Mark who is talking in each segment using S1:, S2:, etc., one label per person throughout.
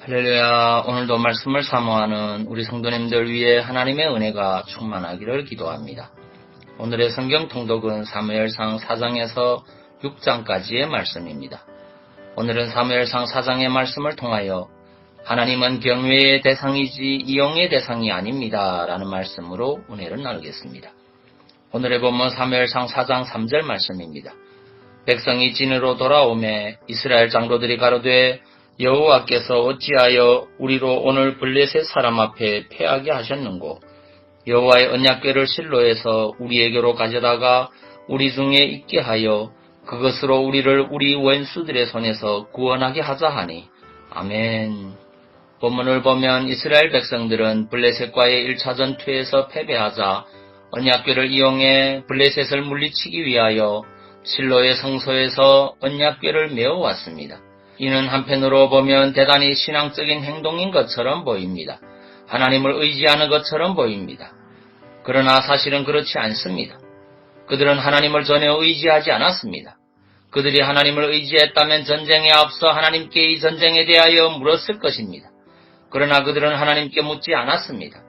S1: 할렐루야. 오늘도 말씀을 사모하는 우리 성도님들 위해 하나님의 은혜가 충만하기를 기도합니다. 오늘의 성경 통독은 사무엘상 4장에서 6장까지의 말씀입니다. 오늘은 사무엘상 4장의 말씀을 통하여 하나님은 경외의 대상이지 이용의 대상이 아닙니다. 라는 말씀으로 은혜를 나누겠습니다. 오늘의 본문 사무엘상 4장 3절 말씀입니다. 백성이 진으로 돌아오매 이스라엘 장로들이 가로되 여호와께서 어찌하여 우리로 오늘 블레셋 사람 앞에 패하게 하셨는고 여호와의 언약궤를 실로에서 우리에게로 가져다가 우리 중에 있게 하여 그것으로 우리를 우리 원수들의 손에서 구원하게 하자 하니 아멘. 본문을 보면 이스라엘 백성들은 블레셋과의 1차 전투에서 패배하자 언약궤를 이용해 블레셋을 물리치기 위하여 실로의 성소에서 언약궤를 메어왔습니다. 이는 한편으로 보면 대단히 신앙적인 행동인 것처럼 보입니다. 하나님을 의지하는 것처럼 보입니다. 그러나 사실은 그렇지 않습니다. 그들은 하나님을 전혀 의지하지 않았습니다. 그들이 하나님을 의지했다면 전쟁에 앞서 하나님께 이 전쟁에 대하여 물었을 것입니다. 그러나 그들은 하나님께 묻지 않았습니다.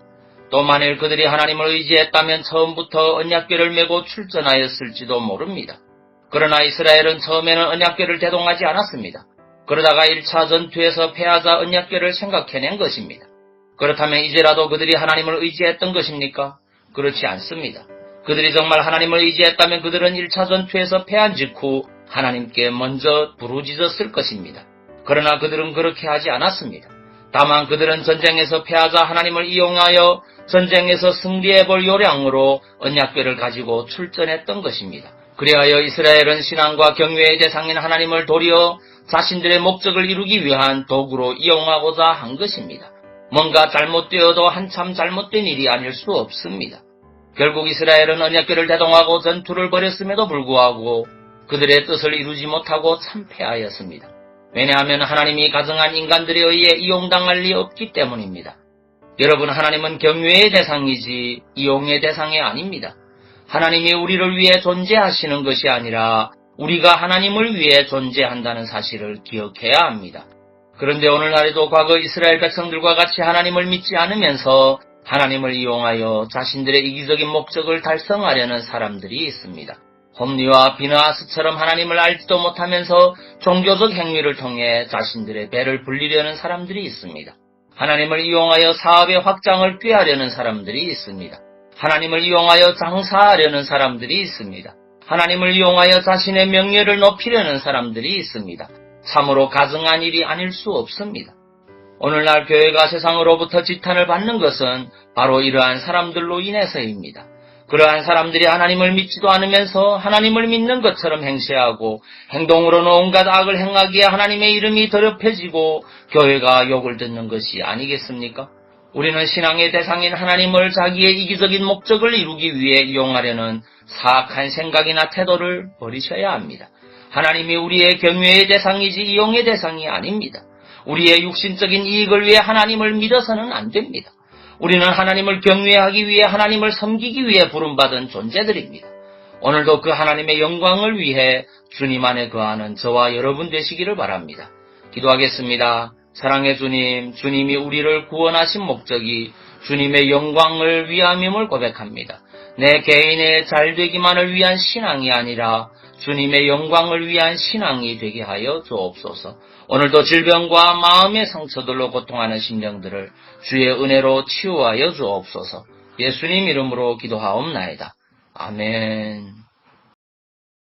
S1: 또 만일 그들이 하나님을 의지했다면 처음부터 언약궤를 메고 출전하였을지도 모릅니다. 그러나 이스라엘은 처음에는 언약궤를 대동하지 않았습니다. 그러다가 1차 전투에서 패하자 언약궤를 생각해낸 것입니다. 그렇다면 이제라도 그들이 하나님을 의지했던 것입니까? 그렇지 않습니다. 그들이 정말 하나님을 의지했다면 그들은 1차 전투에서 패한 직후 하나님께 먼저 부르짖었을 것입니다. 그러나 그들은 그렇게 하지 않았습니다. 다만 그들은 전쟁에서 패하자 하나님을 이용하여 전쟁에서 승리해 볼 요량으로 언약궤를 가지고 출전했던 것입니다. 그리하여 이스라엘은 신앙과 경외의 대상인 하나님을 도리어 자신들의 목적을 이루기 위한 도구로 이용하고자 한 것입니다. 뭔가 잘못되어도 한참 잘못된 일이 아닐 수 없습니다. 결국 이스라엘은 언약궤를 대동하고 전투를 벌였음에도 불구하고 그들의 뜻을 이루지 못하고 참패하였습니다. 왜냐하면 하나님이 가정한 인간들에 의해 이용당할 리 없기 때문입니다. 여러분 하나님은 경외의 대상이지 이용의 대상이 아닙니다. 하나님이 우리를 위해 존재하시는 것이 아니라 우리가 하나님을 위해 존재한다는 사실을 기억해야 합니다. 그런데 오늘날에도 과거 이스라엘 백성들과 같이 하나님을 믿지 않으면서 하나님을 이용하여 자신들의 이기적인 목적을 달성하려는 사람들이 있습니다. 홈리와 비나하스처럼 하나님을 알지도 못하면서 종교적 행위를 통해 자신들의 배를 불리려는 사람들이 있습니다. 하나님을 이용하여 사업의 확장을 꾀하려는 사람들이 있습니다. 하나님을 이용하여 장사하려는 사람들이 있습니다. 하나님을 이용하여 자신의 명예를 높이려는 사람들이 있습니다. 참으로 가증한 일이 아닐 수 없습니다. 오늘날 교회가 세상으로부터 지탄을 받는 것은 바로 이러한 사람들로 인해서입니다. 그러한 사람들이 하나님을 믿지도 않으면서 하나님을 믿는 것처럼 행세하고 행동으로는 온갖 악을 행하기에 하나님의 이름이 더럽혀지고 교회가 욕을 듣는 것이 아니겠습니까? 우리는 신앙의 대상인 하나님을 자기의 이기적인 목적을 이루기 위해 이용하려는 사악한 생각이나 태도를 버리셔야 합니다. 하나님이 우리의 경외의 대상이지 이용의 대상이 아닙니다. 우리의 육신적인 이익을 위해 하나님을 믿어서는 안 됩니다. 우리는 하나님을 경외하기 위해 하나님을 섬기기 위해 부름받은 존재들입니다. 오늘도 그 하나님의 영광을 위해 주님 안에 거하는 저와 여러분 되시기를 바랍니다. 기도하겠습니다. 사랑의 주님, 주님이 우리를 구원하신 목적이 주님의 영광을 위함임을 고백합니다. 내 개인의 잘 되기만을 위한 신앙이 아니라 주님의 영광을 위한 신앙이 되게 하여 주옵소서. 오늘도 질병과 마음의 상처들로 고통하는 심령들을 주의 은혜로 치유하여 주옵소서. 예수님 이름으로 기도하옵나이다. 아멘.